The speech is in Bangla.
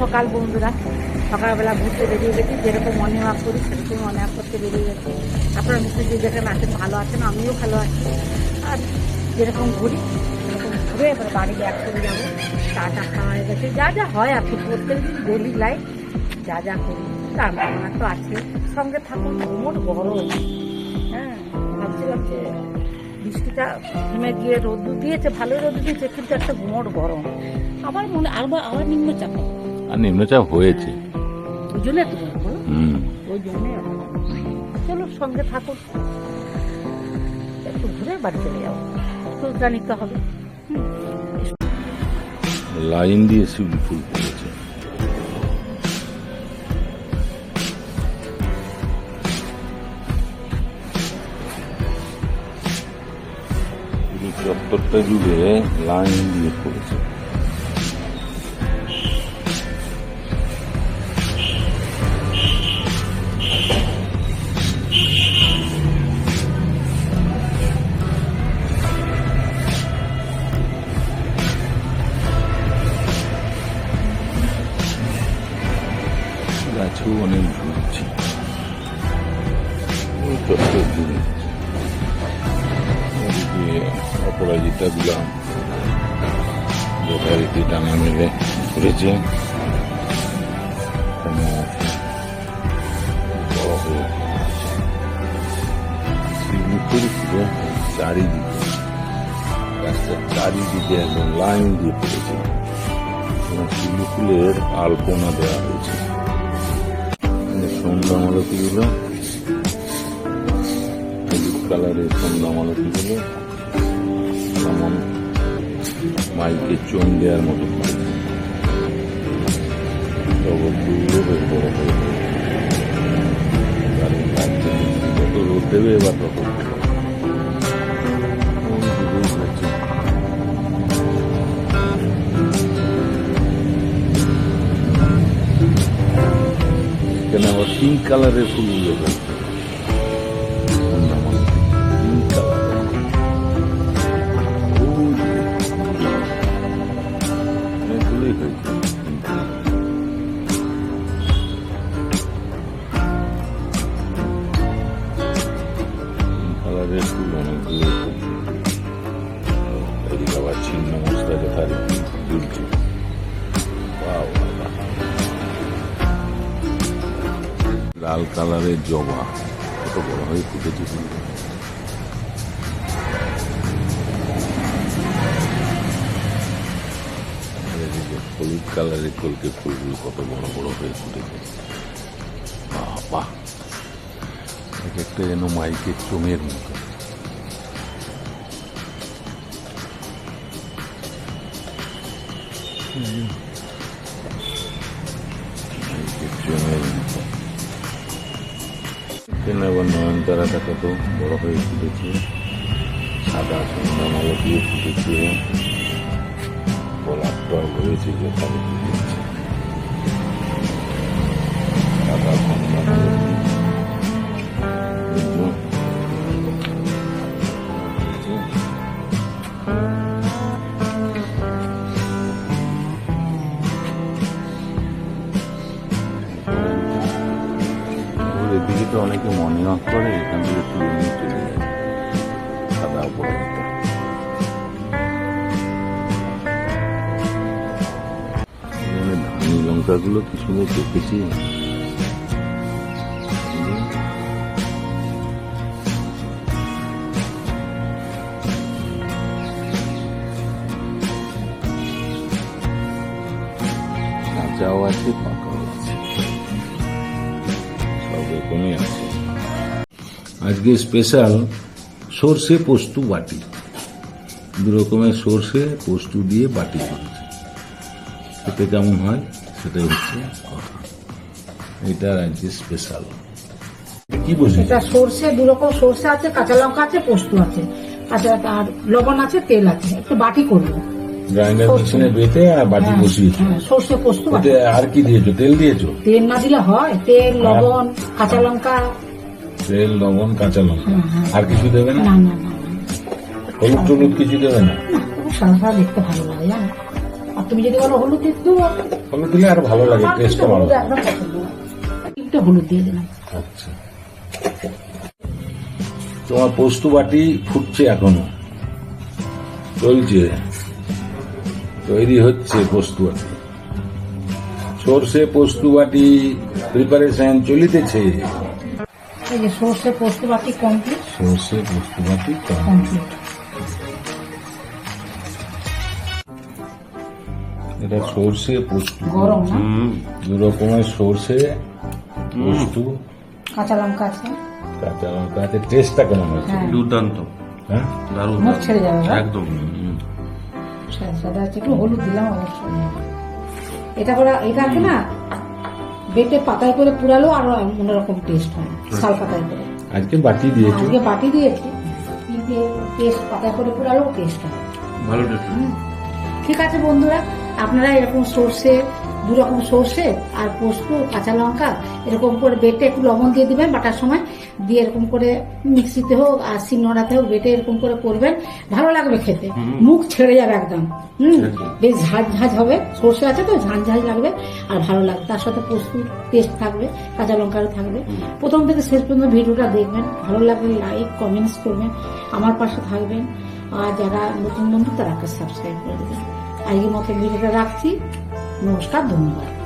সকাল বন্ধুরা, সকালবেলা ঘুরতে বেরিয়ে গেছি, যেরকম মর্নিং ওয়াক করি, সেরকম মর্নিং ওয়াক করতে বেরিয়ে গেছি। আপনারা নিশ্চয়ই যে যেখানে আছেন, ভালো আছেন, আমিও ভালো আছি। আর যেরকম ঘুরি, সেরকম ঘুরে এবার বাড়ি ব্যাক করে যাব। চা টা খাওয়া হয়ে গেছে। যা যা হয় আর কি, প্রত্যেক দিন ডেলি লাইফ যা যা করি রান্না বান্না তো আছে। সঙ্গে থাকুন মোট গরম। হ্যাঁ ভাবছিলাম যে বৃষ্টিটা থেমে গিয়ে রোদ্দুর দিয়েছে, ভালোই রোদ্দুর দিয়েছে, কিন্তু একটা গুমোট গরম। আবার মনে, আবার আবার নিম্নচাপ। আর নিম্নচাপ হয়েছে। ওই জন্য এত গরম বলো। হুম। ওই জন্যে চলো সঙ্গে থাকুন একটু ঘুরে বাড়ি চলে নিতে হবে। লাইন দিয়ে শিউলি ফুল পড়েছে পুরো চত্বরটা জুড়ে লাইন দিয়ে পড়েছে চত্বর জুড়ে ওদিকে অপরাজিতা দিলাম যথারীতি টানা মেলে ঘুরেছে এখানে আছে বড় হয়ে শিবমুখের পুরো চারিদিকে রাস্তার চারিদিকে একদম লাইন দিয়ে পড়েছে এবং শিবলি আলপনা দেওয়া হয়েছে সন্ধ্যা হলুদ কালারের সন্ধ্যা মালতীগুলো যেমন মাইকে চোন দেওয়ার মতো জগৎগুলো বেশ বড় গেছে। যত রোদ দেবে এবার তত। এখানে আবার পিঙ্ক কালারের ফুলগুলো রয়েছে কালারের ফুল অনেকগুলো এদিকে। লাল কালারের জবা। কত বড় হয়ে ফুটেছে ফুলটা হলুদ কালারের কলকে ফুলগুলো কত বড় বড় হয়ে ফুটেছে বাহ বাহ। এক একটা যেন মাইকের চোঙের মতো। মাইকের চোঙের মতো এখানে আবার নয়নতারাটা কত বড় হয়ে ফুটেছে সাদা সন্ধ্যা মালা দিয়ে ফুটেছে গোলাপটাও রয়েছে যে তাদের ফুটেছে সাদা অনেকে মনে ওয়াক করে এখান থেকে তুলে নিয়ে চলে যায় সাদা এখানে ধানি লঙ্কাগুলো কি সুন্দর দেখেছি কাঁচাও আছে পাকাও আছে সব রকমই আছে আজকে স্পেশাল সর্ষে পোস্তু বাটি। দু রকমের সর্ষে পোস্তু দিয়ে বাটি করেছে। খেতে কেমন হয় সেটাই হচ্ছে কথা। এটা আজকে স্পেশাল কি বসে এটা সর্ষে দু রকম সর্ষে আছে কাঁচা লঙ্কা আছে পোস্ত আছে। কাঁচা আর লবণ আছে তেল আছে। একটু বাটি করব। গ্রাইন্ডার মেশিনে বেটে আর বাটি হ্যাঁ, বসিয়েছো হ্যাঁ, সর্ষে পোস্ত আর কি দিয়েছ? তেল দিয়েছ? তেল না দিলে হয়। তেল লবণ কাঁচা লঙ্কা তেল লবণ কাঁচা লঙ্কা। আর কিছু দেবে না? হলুদ টলুদ কিছু দেবে না? না, সাদা সাদা দেখতে ভালো লাগে জানো? আর তুমি যদি বলো হলুদ দিয়ে হলুদ দিলে আর ভালো লাগে টেস্টটা ভালো হলুদ লাগে। একদম পছন্দ। না। একটু হলুদ দিয়ে দিলাম। আচ্ছা। তোমার পোস্তু বাটি ফুটছে এখনও। চলছে। তৈরি হচ্ছে পোস্তু বাটি। সর্ষে পোস্তু বাটি প্রিপারেশন চলিতেছে। এই যে সর্ষে পোস্ত বাটি কমপ্লিট সর্ষে পোস্তু বাটি কমপ্লিট এটা সর্ষে পোস্তু। গরম না? দু রকমের সর্ষে পোস্তু। কাঁচা লঙ্কা আছে? কাঁচা লঙ্কা আছে টেস্টটা কেমন হয়েছে? হ্যাঁ। দুর্দান্ত। হ্যাঁ? দারুণ মুখ ছেড়ে যাবে একদম সাদা সাদা আছে একটু হলুদ দিলাম অবশ্যই এটা করে এটা আছে না? বেটে পাতায় করে পুরালো আর অন্যরকম টেস্ট হয়। শাল পাতায় করে। আজকে বাটি দিয়েছি? আজকে বাটি দিয়েছি। কিন্তু টেস্ট পাতায় করে পুরালো টেস্ট হয়। ভালো টেস্ট ঠিক আছে বন্ধুরা আপনারা এরকম সর্ষে দু রকম সর্ষে আর পোস্ত কাঁচা লঙ্কা এরকম করে বেটে একটু লবণ দিয়ে দিবেন বাটার সময়। দিয়ে এরকম করে মিক্সিতে হোক আর শিলনোড়াতে হোক বেটে এরকম করে করবেন। ভালো লাগবে খেতে। মুখ ছেড়ে যাবে একদম। হুম। বেশ ঝাঁঝ ঝাঁঝ হবে। সর্ষে আছে তো ঝাঁঝ ঝাঁঝ লাগবে আর ভালো লাগবে। তার সাথে পোস্ত টেস্ট থাকবে কাঁচা লঙ্কারও থাকবে। প্রথম থেকে শেষ পর্যন্ত ভিডিওটা দেখবেন। ভালো লাগলে লাইক কমেন্টস করবেন। আমার পাশে থাকবেন। আর যারা নতুন বন্ধু তারা সাবস্ক্রাইব করে দেবেন। আজকের মতো ভিডিওটা রাখছি। নমস্কার ধন্যবাদ।